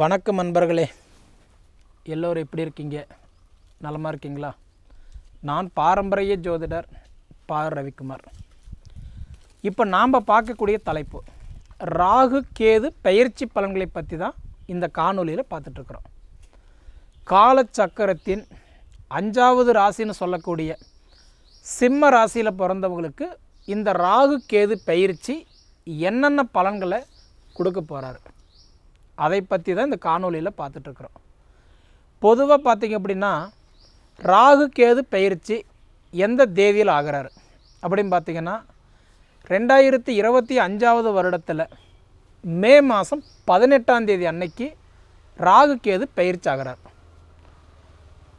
வணக்கம் நண்பர்களே. எல்லோரும் எப்படி இருக்கீங்க? நலமாக இருக்கீங்களா? நான் பாரம்பரிய ஜோதிடர் பா. ரவிக்குமார். இப்போ நாம் பார்க்கக்கூடிய தலைப்பு ராகு கேது பயிற்சி பலன்களை பற்றி தான் இந்த காணொலியில் பார்த்துட்ருக்குறோம் காலச்சக்கரத்தின் அஞ்சாவது ராசின்னு சொல்லக்கூடிய சிம்ம ராசியில் பிறந்தவங்களுக்கு இந்த ராகு கேது பயிற்சி என்னென்ன பலன்களை கொடுக்க போகிறாரு அதை பற்றி தான் இந்த காணொலியில் பார்த்துட்ருக்குறோம். பொதுவாக பார்த்திங்க அப்படின்னா ராகு கேது பயிற்சி எந்த தேதியில் ஆகிறாரு? அப்படின்னு பார்த்தீங்கன்னா ரெண்டாயிரத்தி இருபத்தி அஞ்சாவது வருடத்தில் மே மாதம் பதினெட்டாம் தேதி அன்னைக்கு ராகு கேது பயிற்சி ஆகிறார்.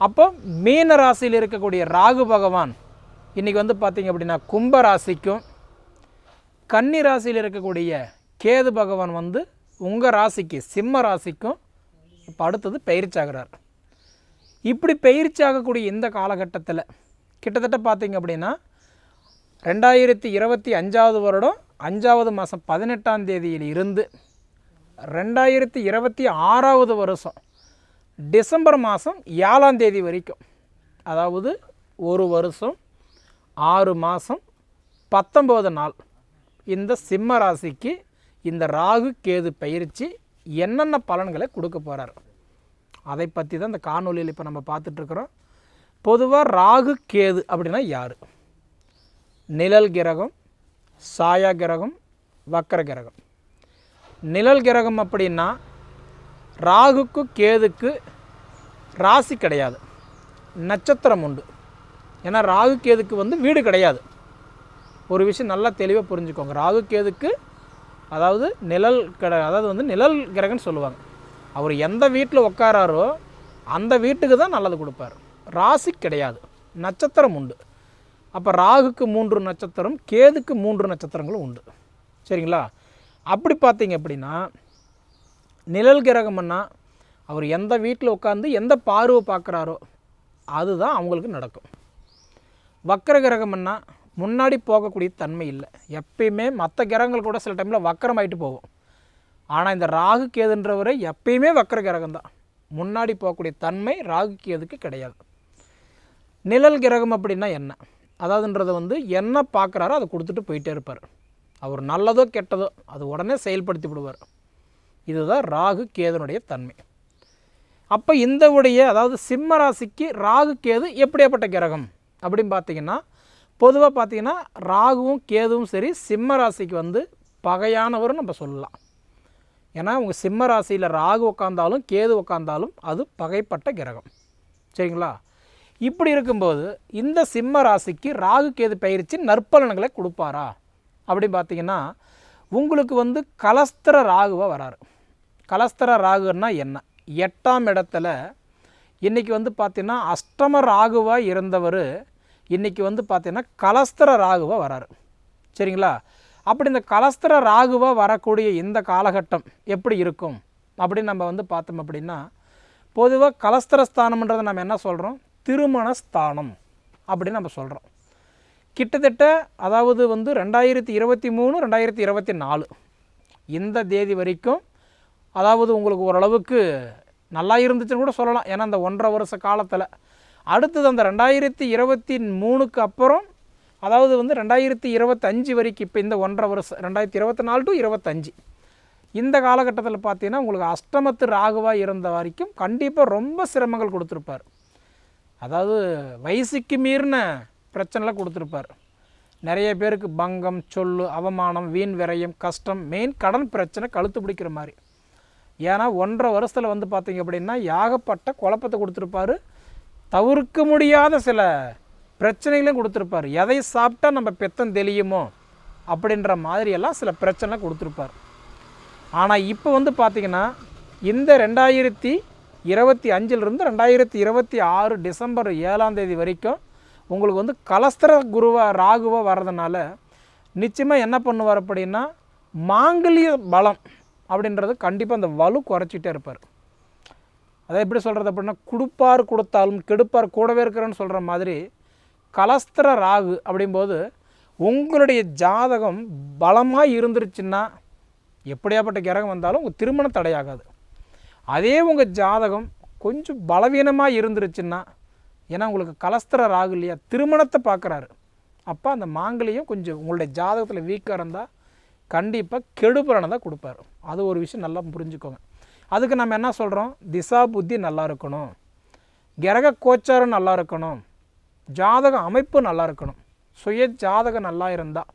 அப்போ மீன ராசியில் இருக்கக்கூடிய ராகு பகவான் இன்றைக்கி வந்து பார்த்திங்க அப்படின்னா கும்ப ராசிக்கும் கன்னி ராசியில் இருக்கக்கூடிய கேது பகவான் வந்து உங்கள் ராசிக்கு சிம்ம ராசிக்கும் இப்போ அடுத்தது பயிற்சாகிறார் இப்படி பயிற்சி ஆகக்கூடிய இந்த காலகட்டத்தில் கிட்டத்தட்ட பார்த்தீங்க அப்படின்னா ரெண்டாயிரத்தி இருபத்தி அஞ்சாவது வருடம் அஞ்சாவது மாதம் பதினெட்டாம் தேதியில் இருந்து ரெண்டாயிரத்தி இருபத்தி ஆறாவது வருஷம் டிசம்பர் மாதம் ஏழாம் தேதி வரைக்கும். அதாவது ஒரு வருஷம் ஆறு மாதம் பத்தொம்போது நாள் இந்த சிம்ம ராசிக்கு இந்த ராகு கேது பயிற்சி என்னென்ன பலன்களை கொடுக்க போகிறார் அதை பற்றி தான் இந்த காணொலியில் இப்போ நம்ம பார்த்துட்ருக்குறோம் பொதுவாக ராகு கேது அப்படின்னா யார்? நிழல் கிரகம் சாயா கிரகம் வக்கர கிரகம். நிழல் கிரகம் அப்படின்னா ராகுக்கு கேதுக்கு ராசி கிடையாது. நட்சத்திரம் உண்டு. ஏன்னா ராகு கேதுக்கு வந்து வீடு கிடையாது. ஒரு விஷயம் நல்லா தெளிவாக புரிஞ்சுக்கோங்க. ராகு கேதுக்கு அதாவது நிழல் கிட அதாவது வந்து நிழல் கிரகம்னு சொல்லுவாங்க. அவர் எந்த வீட்டில் உட்காராரோ அந்த வீட்டுக்கு தான் நல்லது கொடுப்பார். ராசி கிடையாது. நட்சத்திரம் உண்டு. அப்போ ராகுக்கு மூன்று நட்சத்திரம் கேதுக்கு மூன்று நட்சத்திரங்களும் உண்டு. சரிங்களா? அப்படி பார்த்தீங்க அப்படின்னா நிழல் கிரகம்னா அவர் எந்த வீட்டில் உட்காந்து எந்த பார்வை பார்க்குறாரோ அதுதான் அவங்களுக்கு நடக்கும். வக்கர கிரகம்னா முன்னாடி போகக்கூடிய தன்மை இல்லை. எப்பயுமே மற்ற கிரகங்கள் கூட சில டைமில் வக்கரமாயிட்டு போகும். ஆனால் இந்த ராகு கேதுன்றவர் எப்பயுமே வக்கர கிரகம் தான். முன்னாடி போகக்கூடிய தன்மை ராகு கேதுக்கு கிடையாது. நிழல் கிரகம் அப்படின்னா என்ன? அதாவதுன்றதை வந்து என்ன பார்க்குறாரோ அதை கொடுத்துட்டு போயிட்டே இருப்பார். அவர் நல்லதோ கெட்டதோ அது உடனே செயல்படுத்தி விடுவார். இதுதான் ராகு கேதனுடைய தன்மை. அப்போ இந்த உடைய அதாவது சிம்ம ராசிக்கு ராகு கேது எப்படியாப்பட்ட கிரகம் அப்படின்னு பார்த்தீங்கன்னா பொதுவாக பார்த்தீங்கன்னா ராகுவும் கேதுவும் சரி சிம்ம ராசிக்கு வந்து பகையானவரும் நம்ம சொல்லலாம். ஏன்னா உங்கள் சிம்ம ராசியில் ராகு உட்காந்தாலும் கேது உட்காந்தாலும் அது பகைப்பட்ட கிரகம். சரிங்களா? இப்படி இருக்கும்போது இந்த சிம்ம ராசிக்கு ராகு கேது பயிற்சி நற்பலன்களை கொடுப்பாரா? அப்படின்னு பார்த்தீங்கன்னா உங்களுக்கு வந்து கலஸ்திர ராகுவாக வராரு. கலஸ்திர ராகுன்னா என்ன? எட்டாம் இடத்துல இன்றைக்கி வந்து பார்த்திங்கன்னா அஷ்டம ராகுவாக இருந்தவர் இன்றைக்கி வந்து பார்த்திங்கன்னா கலஸ்தர ராகுவாக வராரு. சரிங்களா? அப்படி இந்த கலஸ்திர ராகுவாக வரக்கூடிய இந்த காலகட்டம் எப்படி இருக்கும்? அப்படின்னு நம்ம வந்து பார்த்தோம் அப்படின்னா பொதுவாக கலஸ்தர ஸ்தானம்ன்றதை நம்ம என்ன சொல்கிறோம் திருமண ஸ்தானம் அப்படின்னு நம்ம சொல்கிறோம் கிட்டத்தட்ட அதாவது வந்து ரெண்டாயிரத்தி இருபத்தி மூணு ரெண்டாயிரத்தி இருபத்தி நாலு இந்த தேதி வரைக்கும் அதாவது உங்களுக்கு ஓரளவுக்கு நல்லா இருந்துச்சுன்னு கூட சொல்லலாம். ஏன்னா அந்த ஒன்றரை வருஷ காலத்தில் அடுத்தது அந்த ரெண்டாயிரத்தி இருபத்தி மூணுக்கு அப்புறம் அதாவது வந்து ரெண்டாயிரத்தி இருபத்தஞ்சு வரைக்கும் இப்போ இந்த ஒன்றரை வருஷம் ரெண்டாயிரத்தி இருபத்தி நாலு டு இருபத்தஞ்சு. இந்த காலகட்டத்தில் பார்த்தீங்கன்னா உங்களுக்கு அஷ்டமத்து ராகுவாக இருந்த வரைக்கும் கண்டிப்பாக ரொம்ப சிரமங்கள் கொடுத்துருப்பார். அதாவது வயசுக்கு மீறின பிரச்சனைலாம் கொடுத்துருப்பார். நிறைய பேருக்கு பங்கம் சொல்லு அவமானம் வீண் விரயம் கஷ்டம் மெயின் கடன் பிரச்சனை கழுத்து பிடிக்கிற மாதிரி. ஏன்னா ஒன்றரை வருஷத்தில் வந்து பார்த்தீங்க அப்படின்னா ஏகப்பட்ட குழப்பத்தை கொடுத்துருப்பாரு. தவிர்க்க முடியாத சில பிரச்சனைகளையும் கொடுத்துருப்பார். எதை சாப்பிட்டா நம்ம பெத்தம் தெளியுமோ அப்படின்ற மாதிரியெல்லாம் சில பிரச்சனை கொடுத்துருப்பார். ஆனால் இப்போ வந்து பார்த்திங்கன்னா இந்த ரெண்டாயிரத்தி இருபத்தி அஞ்சிலிருந்து ரெண்டாயிரத்தி இருபத்தி ஆறு டிசம்பர் ஏழாம் தேதி வரைக்கும் உங்களுக்கு வந்து கலஸ்திர குருவாக ராகுவா வர்றதுனால நிச்சயமாக என்ன பண்ணுவார் அப்படின்னா மாங்கல்ய பலம் அப்படின்றது கண்டிப்பாக அந்த வலு குறைச்சிட்டே இருப்பார். அதை எப்படி சொல்கிறது அப்படின்னா கொடுப்பார் கொடுத்தாலும் கெடுப்பார் கூடவே இருக்கிறேன்னு சொல்கிற மாதிரி கலஸ்திர ராகு அப்படிம்போது உங்களுடைய ஜாதகம் பலமாக இருந்துருச்சுன்னா எப்படியாப்பட்ட கிரகம் வந்தாலும் உங்கள் திருமணம் தடையாகாது. அதே உங்கள் ஜாதகம் கொஞ்சம் பலவீனமாக இருந்துருச்சுன்னா ஏன்னா உங்களுக்கு கலஸ்திர ராகு இல்லையா திருமணத்தை பார்க்குறாரு. அப்போ அந்த மாங்கலியும் கொஞ்சம் உங்களுடைய ஜாதகத்தில் வீக்காக இருந்தால் கண்டிப்பாக கெடுபலனை தான் கொடுப்பாரு. அது ஒரு விஷயம் நல்லா புரிஞ்சுக்கோங்க. அதுக்கு நம்ம என்ன சொல்கிறோம் திசா புத்தி நல்லா இருக்கணும். கிரக கோச்சாரம் நல்லா இருக்கணும். ஜாதக அமைப்பு நல்லா இருக்கணும். சுய ஜாதகம் நல்லா இருந்தால்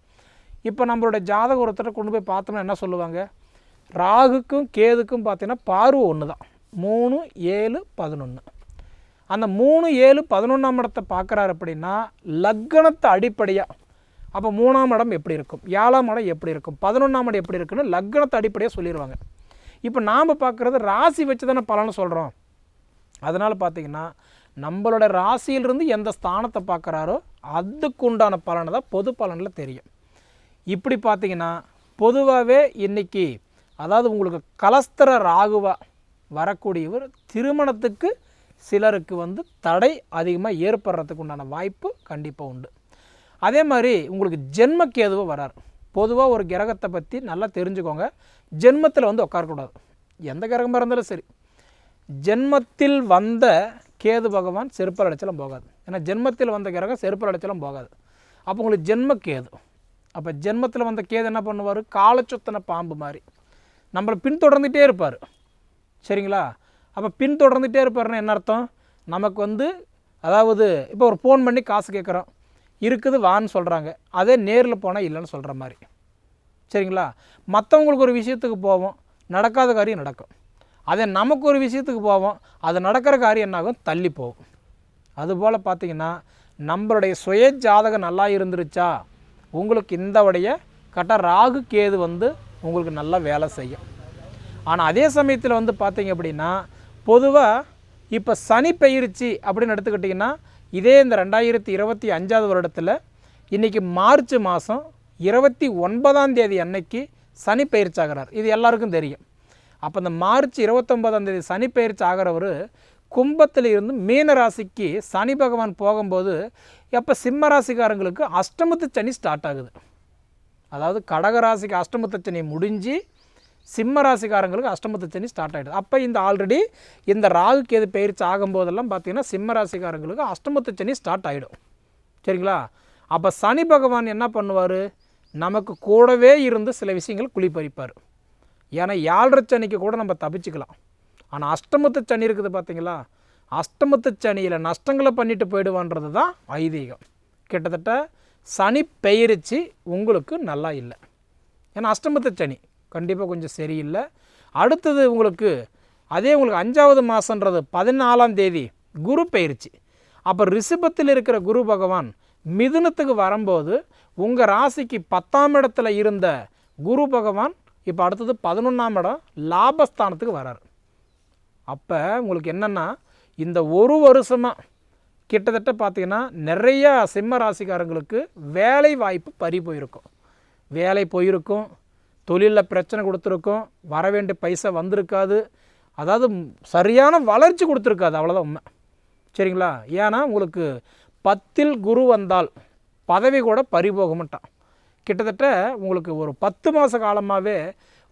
இப்போ நம்மளோட ஜாதகம் ஒருத்தரை கொண்டு போய் பார்த்தோம்னா என்ன சொல்லுவாங்க? ராகுக்கும் கேதுக்கும் பார்த்தீங்கன்னா பார்வை ஒன்று தான் மூணு ஏழு பதினொன்று அந்த மூணு ஏழு பதினொன்றாம் இடத்தை பார்க்குறாரு அப்படின்னா லக்கணத்தை அடிப்படையாக அப்போ மூணாம் இடம் எப்படி இருக்கும்? ஏழாம் இடம் எப்படி இருக்கும்? பதினொன்றாம் இடம் எப்படி இருக்குன்னு லக்கணத்தை அடிப்படையாக சொல்லிடுவாங்க இப்போ நாம் பார்க்குறது ராசி வச்சு தானே பலன் சொல்கிறோம் அதனால் பார்த்தீங்கன்னா நம்மளோட ராசியிலிருந்து எந்த ஸ்தானத்தை பார்க்குறாரோ அதுக்கு உண்டான பலனை தான் பொது பலனில் தெரியும். இப்படி பார்த்தீங்கன்னா பொதுவாகவே இன்றைக்கி அதாவது உங்களுக்கு கலஸ்தர ராகுவா வரக்கூடியவர் திருமணத்துக்கு சிலருக்கு வந்து தடை அதிகமாக ஏற்படுறதுக்கு உண்டான வாய்ப்பு கண்டிப்பாக உண்டு. அதே மாதிரி உங்களுக்கு ஜென்ம கேதுவை வரார். பொதுவாக ஒரு கிரகத்தை பற்றி நல்லா தெரிஞ்சுக்கோங்க. ஜென்மத்தில் வந்து உட்காரக்கூடாது. எந்த கிரகமாக இருந்தாலும் சரி. ஜென்மத்தில் வந்த கேது பகவான் செருப்பல் அடைச்சலும் போகாது. ஏன்னா ஜென்மத்தில் வந்த கிரகம் செருப்பல் அடைச்சலும் போகாது. அப்போ உங்களுக்கு ஜென்ம கேது. அப்போ ஜென்மத்தில் வந்த கேது என்ன பண்ணுவார்? காலச்சுத்தன பாம்பு மாதிரி. நம்மளை பின்தொடர்ந்துகிட்டே இருப்பார். சரிங்களா? அப்போ பின்தொடர்ந்துகிட்டே இருப்பாருன்னா என்ன அர்த்தம்? நமக்கு வந்து அதாவது இப்போ ஒரு ஃபோன் பண்ணி காசு கேட்குறோம் இருக்குது வான்னு சொல்கிறாங்க அதே நேரில் போனால் இல்லைன்னு சொல்கிற மாதிரி. சரிங்களா? மற்றவங்களுக்கு ஒரு விஷயத்துக்கு போவோம் நடக்காத காரியம் நடக்கும். அதே நமக்கு ஒரு விஷயத்துக்கு போவோம் அது நடக்கிற காரியம் என்னாகும் தள்ளி போகும். அதுபோல் பார்த்தீங்கன்னா நம்மளுடைய சுய ஜாதகம் நல்லா இருந்துருச்சா? உங்களுக்கு இந்த உடைய கட்ட ராகு கேது வந்து உங்களுக்கு நல்லா வேலை செய்யும். ஆனால் அதே சமயத்தில் வந்து பார்த்தீங்க அப்படின்னா பொதுவாக இப்போ சனி பயிற்சி அப்படின்னு எடுத்துக்கிட்டிங்கன்னா இதே இந்த ரெண்டாயிரத்தி இருபத்தி அஞ்சாவது வருடத்தில் இன்றைக்கி மார்ச் மாதம் இருபத்தி ஒன்பதாம் தேதி அன்னைக்கு சனி பயிற்சி ஆகிறார் இது எல்லாருக்கும் தெரியும். அப்போ இந்த மார்ச் இருபத்தொன்பதாம் தேதி சனி பயிற்சி ஆகிறவர் கும்பத்தில் இருந்து மீன ராசிக்கு சனி பகவான் போகும்போது எப்போ சிம்ம ராசிக்காரங்களுக்கு அஷ்டமத்து சனி ஸ்டார்ட் ஆகுது. அதாவது கடக ராசிக்கு அஷ்டமத்து சனி முடிஞ்சு சிம்ம ராசிக்காரங்களுக்கு அஷ்டமத்து சனி ஸ்டார்ட் ஆகிடுது அப்போ இந்த ஆல்ரெடி இந்த ராகு கேது பயிற்சி ஆகும்போதெல்லாம் பார்த்தீங்கன்னா சிம்ம ராசிக்காரங்களுக்கு அஷ்டமத்து சனி ஸ்டார்ட் ஆகிடும் சரிங்களா? அப்போ சனி பகவான் என்ன பண்ணுவார்? நமக்கு கூடவே இருந்து சில விஷயங்கள் குளிப்பறிப்பார். ஏன்னா ஏழரை சனிக்கு கூட நம்ம தப்பிச்சுக்கலாம். ஆனால் அஷ்டமத்து சனி இருக்குது பார்த்தீங்களா அஷ்டமத்து சனியில் நஷ்டங்களை பண்ணிட்டு போயிடுவான்றது தான் ஐதீகம். கிட்டத்தட்ட சனி பெயரிச்சு உங்களுக்கு நல்லா இல்லை. ஏன்னா அஷ்டமத்து சனி கண்டிப்பாக கொஞ்சம் சரியில்லை. அடுத்தது உங்களுக்கு அதே உங்களுக்கு அஞ்சாவது மாதன்றது பதினாலாம் தேதி குரு பயிற்சி. அப்போ ரிஷபத்தில் இருக்கிற குரு பகவான் மிதுனத்துக்கு வரும்போது உங்கள் ராசிக்கு பத்தாம் இடத்துல இருந்த குரு பகவான் இப்போ அடுத்தது பதினொன்றாம் இடம் லாபஸ்தானத்துக்கு வரார். அப்போ உங்களுக்கு என்னென்னா இந்த ஒரு வருஷமாக கிட்டத்தட்ட பார்த்தீங்கன்னா நிறையா சிம்ம ராசிக்காரங்களுக்கு வேலை வாய்ப்பு பறி போயிருக்கும். வேலை போயிருக்கும். தொழிலில் பிரச்சனை கொடுத்துருக்கோம் வர வேண்டிய பைசா வந்திருக்காது. அதாவது சரியான வளர்ச்சி கொடுத்துருக்காது அவ்வளோதான் உண்மை. சரிங்களா? ஏன்னா உங்களுக்கு பத்தில் குரு வந்தால் பதவி கூட பறிபோக மாட்டான் கிட்டத்தட்ட உங்களுக்கு ஒரு பத்து மாத காலமாகவே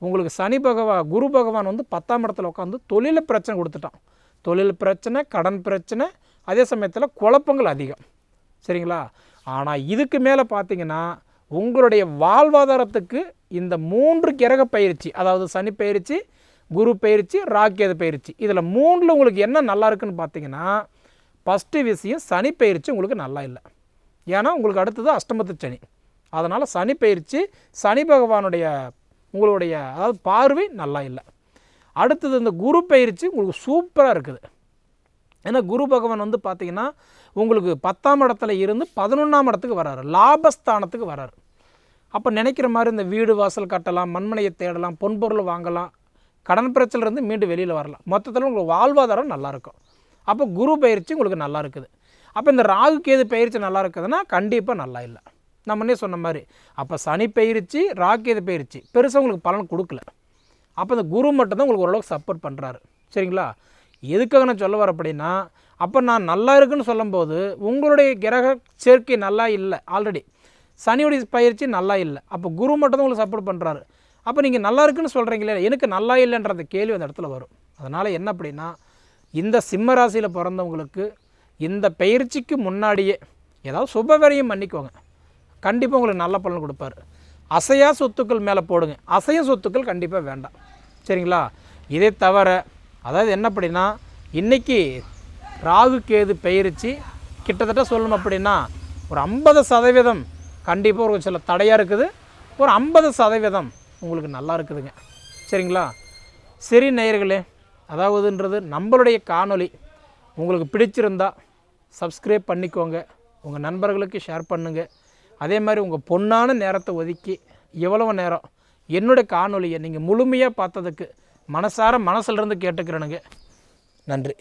உங்களுக்கு சனி பகவான் குரு பகவான் வந்து பத்தாம் இடத்துல உட்காந்து தொழிலில் பிரச்சனை கொடுத்துட்டான். தொழில் பிரச்சனை கடன் பிரச்சனை அதே சமயத்தில் குழப்பங்கள் அதிகம். சரிங்களா? ஆனால் இதுக்கு மேலே பார்த்தீங்கன்னா உங்களுடைய வாழ்வாதாரத்துக்கு இந்த மூன்று கிரக பயிற்சி அதாவது சனி பயிற்சி குரு பயிற்சி ராக்கேது பயிற்சி இதில் மூணில் உங்களுக்கு என்ன நல்லா இருக்குன்னு பார்த்தீங்கன்னா ஃபஸ்ட்டு விஷயம் சனி பயிற்சி உங்களுக்கு நல்லா இல்லை. ஏன்னா உங்களுக்கு அடுத்தது அஷ்டமத்து சனி. அதனால் சனி பயிற்சி சனி பகவானுடைய உங்களுடைய அதாவது பார்வை நல்லா இல்லை. அடுத்தது இந்த குரு பயிற்சி உங்களுக்கு சூப்பராக இருக்குது. ஏன்னா குரு பகவான் வந்து பார்த்திங்கன்னா உங்களுக்கு பத்தாம் இடத்துல இருந்து பதினொன்றாம் இடத்துக்கு வராரு. லாபஸ்தானத்துக்கு வராரு. அப்போ நினைக்கிற மாதிரி இந்த வீடு வாசல் கட்டலாம் மண்மனையை தேடலாம் பொன்பொருள் வாங்கலாம் கடன் பிரச்சனைலேருந்து மீண்டும் வெளியில் வரலாம். மொத்தத்தில் உங்களுக்கு வாழ்வாதாரம் நல்லாயிருக்கும் அப்போ குரு பயிற்சி உங்களுக்கு நல்லா இருக்குது. அப்போ இந்த ராகு கேது பயிற்சி நல்லா இருக்குதுன்னா கண்டிப்பாக நல்லா இல்லை. நான் சொன்ன மாதிரி அப்போ சனி பயிற்சி ராகு கேது பயிற்சி பெருசாக உங்களுக்கு பலன் கொடுக்கல. அப்போ இந்த குரு மட்டும்தான் உங்களுக்கு ஓரளவுக்கு சப்போர்ட் பண்ணுறாரு சரிங்களா? எதுக்காக நான் சொல்ல வர அப்படின்னா அப்போ நான் நல்லா இருக்குன்னு சொல்லும்போது உங்களுடைய கிரக சேர்க்கை நல்லா இல்லை. ஆல்ரெடி சனியுடைய பயிற்சி நல்லா இல்லை. அப்போ குரு மட்டும் தான் உங்களுக்கு சப்போர்ட் பண்ணுறாரு அப்போ நீங்கள் நல்லா இருக்குன்னு சொல்கிறீங்களே எனக்கு நல்லா இல்லைன்ற அந்த கேள்வி அந்த இடத்துல வரும். அதனால் என்ன அப்படின்னா இந்த சிம்ம ராசியில் பிறந்தவங்களுக்கு இந்த பயிற்சிக்கு முன்னாடியே ஏதாவது சுபவரியம் பண்ணிக்கோங்க. கண்டிப்பாக உங்களுக்கு நல்ல பலன் கொடுப்பாரு. அசையா சொத்துக்கள் மேலே போடுங்க. அசைய சொத்துக்கள் கண்டிப்பாக வேண்டாம். சரிங்களா? இதே தவிர அதாவது என்ன அப்படின்னா இன்றைக்கி ராகு கேது பெயரிச்சு கிட்டத்தட்ட சொல்லணும் அப்படின்னா ஒரு ஐம்பது சதவீதம் கண்டிப்பாக ஒரு சில தடையாக இருக்குது. ஒரு ஐம்பது சதவீதம் உங்களுக்கு நல்லா இருக்குதுங்க. சரிங்களா? சரி நேயர்களே அதாவதுன்றது நம்மளுடைய காணொளி. உங்களுக்கு பிடிச்சிருந்தா சப்ஸ்கிரைப் பண்ணிக்கோங்க. உங்கள் நண்பர்களுக்கு ஷேர் பண்ணுங்கள் அதே மாதிரி உங்கள் பொன்னான நேரத்தை ஒதுக்கி எவ்வளவு நேரம் என்னுடைய காணொலியை நீங்கள் முழுமையாக பார்த்ததுக்கு மனசார மனசுலேருந்து கேட்டுக்கிறேனுங்க. நன்றி.